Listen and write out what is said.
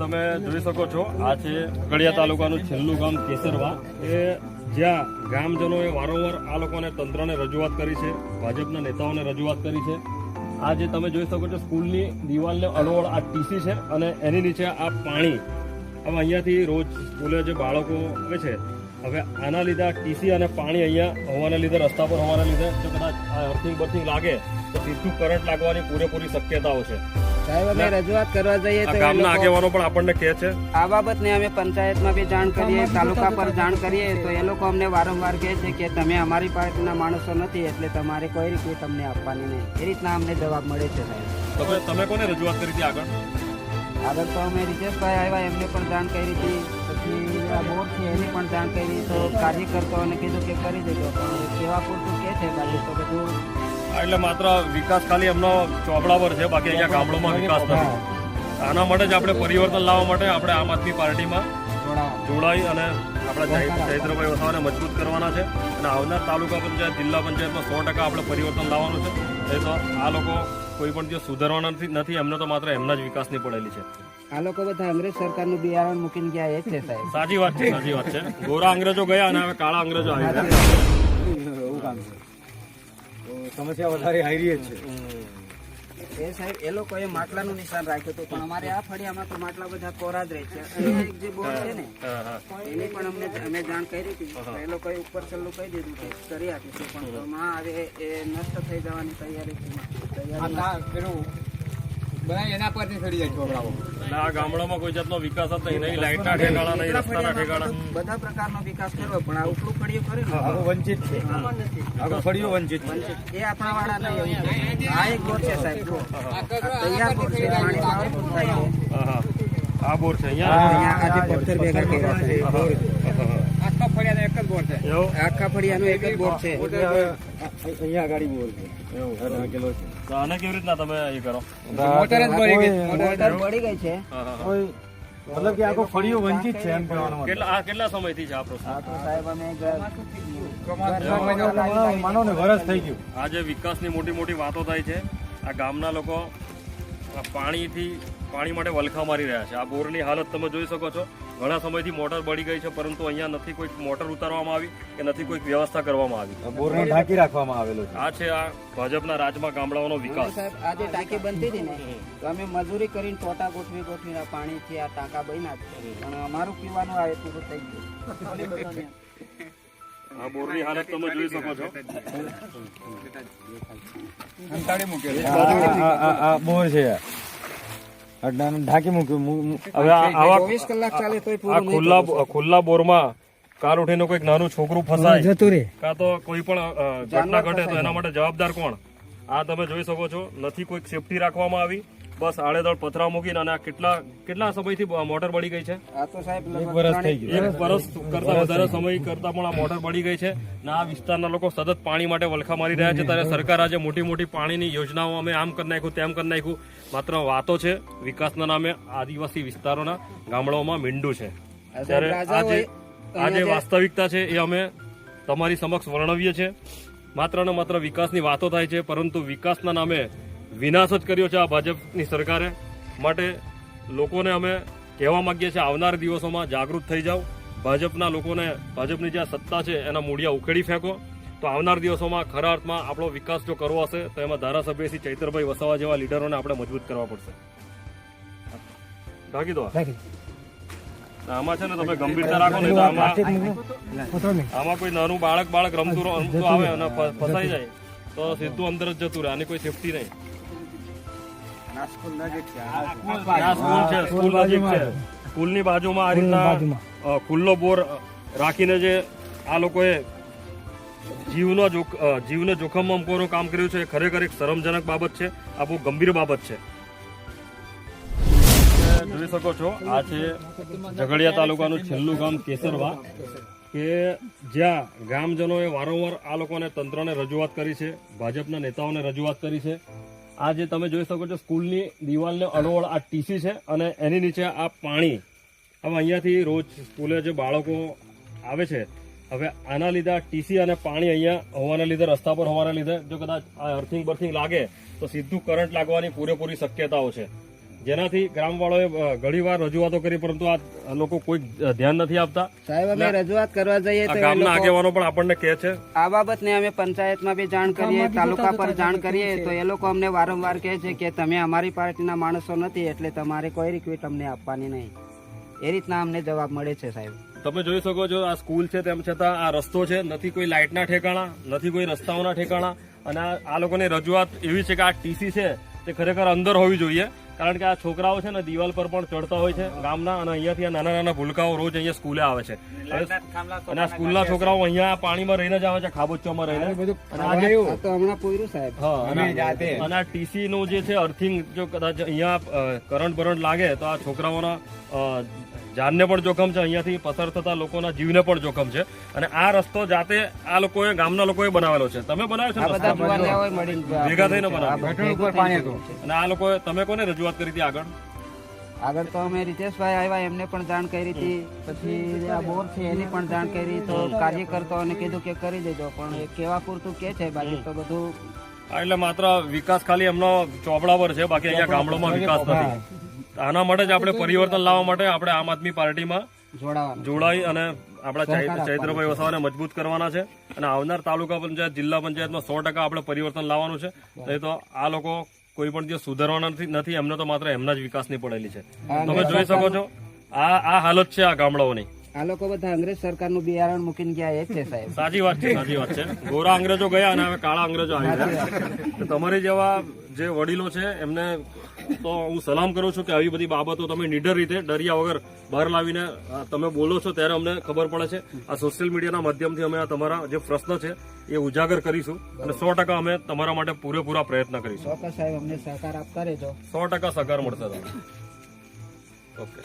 તમે જોઈ શકો છો, આ છે કડિયા તાલુકાનું છેલ્લું ગામ કેસરવા. એ જ્યાં ગ્રામજનોએ વારંવાર આ લોકોને તંત્રને રજૂઆત કરી છે, ભાજપના નેતાઓને રજૂઆત કરી છે. આ જે તમે જોઈ શકો છો, સ્કૂલની દિવાલને અડોળ આ ટીસી છે અને એની નીચે આ પાણી. હવે અહીંયાથી રોજ સ્કૂલે જે બાળકો આવે છે, હવે આના લીધે આ ટીસી અને પાણી અહીંયા હોવાના લીધે, રસ્તા પર હોવાના લીધે, જો કદાચ આ અર્થિંગ બર્થિંગ લાગે, તો સીધું કરંટ લાગવાની પૂરેપૂરી શક્યતાઓ છે. સાહેબ અમે રજૂઆત કરવા જઈએ તો ગામના આગેવાનો પણ આપણને કહે છે. આ બાબતને અમે પંચાયતમાં બી જાણ કરીએ તાલુકા પર જાણ કરીએ તો એ લોકો અમને વારંવાર કહે છે કે તમે અમારી પાર્ટીના માણસો નથી એટલે તમારે કોઈ રીતે તમને આપવાની નહીં. એ રીતના અમને જવાબ મળે છે સાહેબ. તમે તમે કોને રજૂઆત કરી હતી આગળ? આગળ તો અમે રીતેશભાઈ આવ્યા એમને પણ જાણ કરી હતી. પછી આ બોર્ડ છે એની પણ જાણ કરી. તો કાર્યકર્તાઓને કીધું કે કરી દેજો પણ કેવા પૂરતું કે છે બાકી તો બધું આ એટલે માત્ર વિકાસ ખાલી એમનો ચોપડા પર છે બાકી અહીંયા ગામડામાં વિકાસ નથી. આના માટે જ આપણે પરિવર્તન લાવવા માટે આપણે આમ આદમી પાર્ટીમાં જોડાઈ અને આપણા ચૈત્રભાઈ વસાવાને મજબૂત કરવાના છે. અને આવનાર તાલુકા પંચાયત જિલ્લા પંચાયતમાં સો ટકા આપણે પરિવર્તન લાવવાનું છે. એ તો આ લોકો કોઈ પણ જે સુધારવાના નથી એમને તો માત્ર એમના જ વિકાસની પડેલી છે. આ લોકો બધા અંગ્રેજ સરકારનું બિયારણ મૂકીને ગયા એ છે સાહેબ. સાચી વાત છે સાચી વાત છે. ગોરા અંગ્રેજો ગયા અને હવે કાળા અંગ્રેજો આવી ગયા. સમસ્યા વધારે હારી જ છે. એ સાહેબ એ લોકોએ માટલાનું નિશાન રાખ્યું હતું પણ અમારે આ ફળિયામાં તો માટલા બધા કોરા જ રહે છે. અને જે બોલ છે ને. એની પણ અમને અમે જાણ કરી હતી. એ લોકોએ ઉપર છેલ્લું કહી દીધું કે કરી આપીશું પણ માં આવે એ નષ્ટ થઈ જવાની તૈયારી છે. તૈયારી એના પરથી ચડી જાય છોકરાઓ આ ગામડામાં કોઈ જાતનો વિકાસ હતો નહીં. લાઇટના ઠેકાણા નહીં રસ્તાના ઠેકાણા. બધા પ્રકારનો વિકાસ કરવો પણ આ ઉપલું ફળિયું વંચિત છે. આખું ફળિયું વંચિત છે. એ આપણા વાળા નહીં આ એક બોર છે સાહેબ તૈયાર બોર છે પાણી પાવરફુલ થાય છે. હા, હા. આ બોર છે અહીંયા? અહીંયા આજે પથ્થર ભેગા કર્યા છે આખા ફળિયાનો એક જ બોર છે. આખા ફળિયાનો એક જ બોર છે. અહીંયા ગાડી બોર છે. એવું. કિલો છે. તો આને કેવી રીતના તમે એ કરો? મોટર જ પડી ગઈ. મોટર પડી ગઈ છે. કોઈ મતલબ કે આખો ફળિયો વંચિત છે એમ કહેવાનો મતલબ. કેટલા આ કેટલા સમયથી છે આ પ્રશ્ન આ તો સાહેબ અમે ઘર- માનો- ને વરસ થઈ ગયું. આજે વિકાસની મોટી મોટી વાતો થાય છે. આ ગામના લોકો આ પાણીથી પાણી માટે વલખા મારી રહ્યા છે. આ બોરની હાલત તમે જોઈ શકો છો. ઘણા સમયથી મોટર બળી ગઈ છે પરંતુ અહીંયા નથી કોઈક મોટર ઉતારવામાં આવી કે નથી કોઈક વ્યવસ્થા કરવામાં આવી બોરને ઢાંકી રાખવામાં આવેલો છે આ છે આ ભાજપના રાજમાં ગામડાઓનો વિકાસ સાહેબ આ ટાંકી બનતી હતી ને તો અમે મજૂરી કરીને ટોટા ગોઠવી ગોઠવીને પાણીથી આ ટાંકા બની છે પણ અમારું પીવાનું આ પૂરું થઈ ગયું આ બોરની હાલત તમે જોઈ શકો છો આ- આ- આ- આ બોર છે ઢા- ઢાંકી મૂક્યું. મુ- મુ- હવે આવા ચોવીસ કલાક ચાલે તોય આ ખુલ્લા ખુલ્લા બોરમાં કાર ઉઠીને કોઈક નાનું છોકરું ફસાય જતું રે. કાં તો કોઈ પણ ઘટના ઘટે તો એના માટે જવાબદાર કોણ? આ તમે જોઈ શકો છો નથી કોઈક સેફટી રાખવામાં આવી. બસ આડેદળ પથરા મૂકીને અને આ કેટલા કેટલા સમયથી મોટર બળી ગઈ છે? આ તો સાહેબ એક વરસ ત્રણેક- થઈ ગયું. એક વર્ષ કરતા વધારે સમય કરતા પણ આ મોટર બળી ગઈ છે. ને આ વિસ્તારના લોકો સતત પાણી માટે વલખા મારી રહ્યા છે. ત્યારે સરકાર આજે મોટી મોટી પાણીની યોજનાઓ અમે આમ કરી નાખ્યું તેમ કરી નાખ્યું. માત્ર વાતો છે વિકાસના નામે આદિવાસી વિસ્તારોના ગામડાઓમાં મીંડું છે. ત્યારે આજે આજે આ જે વાસ્તવિકતા છે એ અમે તમારી સમક્ષ વર્ણવીએ છીએ. માત્ર ને માત્ર વિકાસની વાતો થાય છે પરંતુ વિકાસના નામે વિનાશ જ કર્યો છે આ ભાજપની સરકારે. માટે લોકોને અમે કહેવા માંગીએ છીએ આવનાર દિવસોમાં જાગૃત થઈ જાઓ. ભાજપના લોકોને ભાજપની જે સત્તા છે એના મૂળિયા ઉખેડી ફેંકો. તો આવનાર દિવસોમાં ખરા અર્થમાં આપણો વિકાસ જો કરવો હશે તો એમાં ધારાસભ્ય શ્રી ચૈતરભાઈ વસાવા જેવા લીડરોને આપણે મજબૂત કરવા પડશે. ઢાંકી દો આમાં છે ને તમે ગંભીરતા રાખો ને આમાં આમાં કોઈ નાનું બાળક બાળક રમતું રમતું આવે અને ફસાઈ જાય તો સીધું અંદર જ જતું રહે આની કોઈ સેફટી નહીં. સ્કૂલની બાજુમાં આ રીતના ખુલ્લો બોર રાખીને જે આ લોકોએ જીવનો જીવને જોખમમાં મૂકવાનું કામ કર્યું છે એ ખરેખર એક શરમજનક બાબત છે આ બહુ ગંભીર બાબત છે. જોઈ શકો છો આ છે ઝઘડિયા તાલુકાનું છેલ્લું ગામ કેસરવા કે જ્યાં ગ્રામજનોએ વારંવાર આ લોકોને તંત્રને રજૂઆત કરી છે ભાજપના નેતાઓને રજૂઆત કરી છે આ જે તમે જોઈ શકો છો, સ્કૂલની દિવાલને અડોળ આ ટીસી છે અને એની નીચે આ પાણી. હવે અહીંયાથી રોજ સ્કૂલે જે બાળકો આવે છે, હવે આના લીધે આ ટીસી અને પાણી અહીંયા હોવાના લીધે, રસ્તા પર હોવાના લીધે જો કદાચ આ અર્થિંગ બર્થિંગ લાગે, તો સીધું કરંટ લાગવાની પૂરેપૂરી શક્યતાઓ છે. જેનાથી ગ્રામવાળાએ ઘણીવાર રજૂઆતો કરી પરંતુ આ લોકો કોઈ ધ્યાન નથી આપતા. સાહેબ અમે રજૂઆત કરવા જઈએ તો ગામના આગેવાનો પણ આપણને કહે છે. આ બાબતને અમે પંચાયતમાં બી જાણ કરીએ તાલુકા પર જાણ કરીએ તો એ લોકો અમને વારંવાર કહે છે કે તમે અમારી પાર્ટીના માણસો નથી એટલે તમારે કોઈ રિક્વેસ્ટ અમને આપવાની નહીં. એ રીતના અમને જવાબ મળે છે સાહેબ. તમે જોઈ શકો છો આ સ્કૂલ છે તેમ છતાં આ રસ્તો છે નથી કોઈ લાઇટના ઠેકાણા નથી કોઈ રસ્તાઓના ઠેકાણા અને આ- આ લોકોની રજૂઆત એવી છે કે આ ટીસી છે તે ખરેખર અંદર હોવી જોઈએ. કારણ કે આ છોકરાઓ છે ને દિવાલ પર પણ ચડતા હોય છે ગામના અને અહીંયાથી આ નાના નાના ભૂલકાઓ રોજ અહીંયા સ્કૂલે આવે છે. અને આ સ્કૂલના છોકરાઓ અહીંયા પાણીમાં રહીને જ આવે છે ખાબોચિયામાં રહીને. અને આ ટીસી નું જે છે અર્થિંગ જો કદાચ અહીંયા કરંટ બરંટ લાગે તો આ છોકરાઓના જાનને પણ જોખમ છે અહીંયાથી પસાર થતા લોકોના જીવને પણ જોખમ છે. અને આ રસ્તો જાતે આ લોકોએ ગામના લોકોએ બનાવેલો છે. તમે બનાવ્યો છે ભેગા થઈને આ બનાવ્યો. અને આ લોકોએ તમે કોને રજૂઆત કરી હતી આગળ? આગળ તો અમે રીતેશભાઈ આવ્યા એમને પણ જાણ કરી હતી. પછી આ બોર છે એની પણ જાણ કરી. તો કાર્યકર્તાઓને કીધું કે કરી દેજો પણ એ કેવા પૂરતું કે છે બાકી તો બધું? હા, એટલે માત્ર વિકાસ ખાલી એમનો ચોપડા પર છે બાકી અહીંયા ગામડામાં વિકાસ નથી. આના માટે જ આપણે પરિવર્તન લાવવા માટે આપણે આમ આદમી પાર્ટીમાં જોડાઈ અને આપણા ચૈત્રભાઈ વસાવાને મજબૂત કરવાના છે. અને આવનાર તાલુકા પંચાયત જિલ્લા પંચાયતમાં સો ટકા આપણે પરિવર્તન લાવવાનું છે. નહીં તો આ લોકો કોઈ પણ જે સુધારવાના નથી નથી એમને તો માત્ર એમના જ વિકાસની પડેલી છે. તમે જોઈ શકો છો આ આ હાલત છે આ ગામડાઓની. આ લોકો બધા અંગ્રેજ સરકારનું બિયારણ મૂકીને ગયા એ છે સાહેબ. સાચી વાત છે સાચી વાત છે. ગોરા અંગ્રેજો ગયા અને હવે કાળા અંગ્રેજો આવી ગયા. તમારી જેવા જે વડીલો છે એમને તો હું સલામ કરું છું કે આવી બધી બાબતો તમે નિડર રીતે ડરિયા વગર બહાર લાવીને તમે બોલો છો ત્યારે અમને ખબર પડે છે. આ સોશિયલ મીડિયાના માધ્યમથી અમે આ તમારા જે પ્રશ્ન છે એ ઉજાગર કરીશું અને સો ટકા અમે તમારા માટે પૂરેપૂરા પ્રયત્ન કરીશું. ચોક્કસ સાહેબ અમને સહકાર આપતા રહેજો. સો ટકા સહકાર મળશે તમને. ઓકે